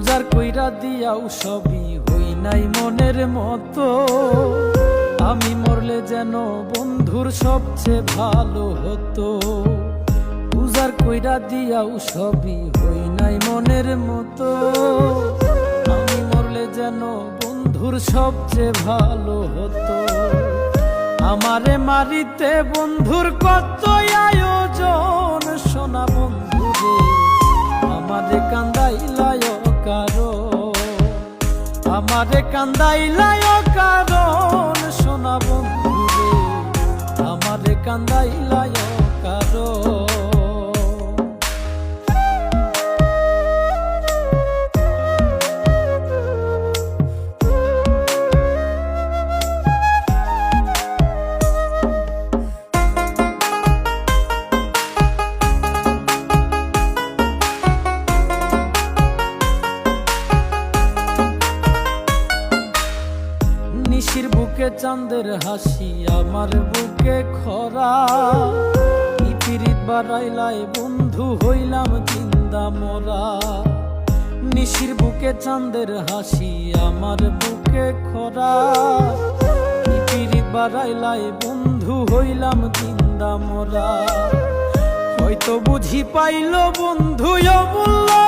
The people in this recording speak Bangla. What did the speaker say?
উজার কইরা দিয়াও সবই হই নাই মনের মতো। আমি মরলে যেন বন্ধুর সবচেয়ে ভালো হতো। উজার কইরা দিয়াও সবই হই নাই মনের মতো। আমি মরলে যেন বন্ধুর সবচেয়ে ভালো হতো। আমারে মারিতে বন্ধুর কত আয়োজন আমারে কান্দাইলায় কারণ সোনা বন্ধুরে আমারে কান্দাইলায় নিশির বুকে চাঁদের হাসি, আমার বুকে খরা। ইপিরিত বাড়াইলাই বন্ধু, হইলাম জিন্দা মোরা। নিশির বুকে চাঁদের হাসি, আমার বুকে খরা। ইপিরিত বাড়াইলাই বন্ধু, হইলাম জিন্দা মোরা। হয়তো বুঝি পাইল বন্ধু, অমূল্য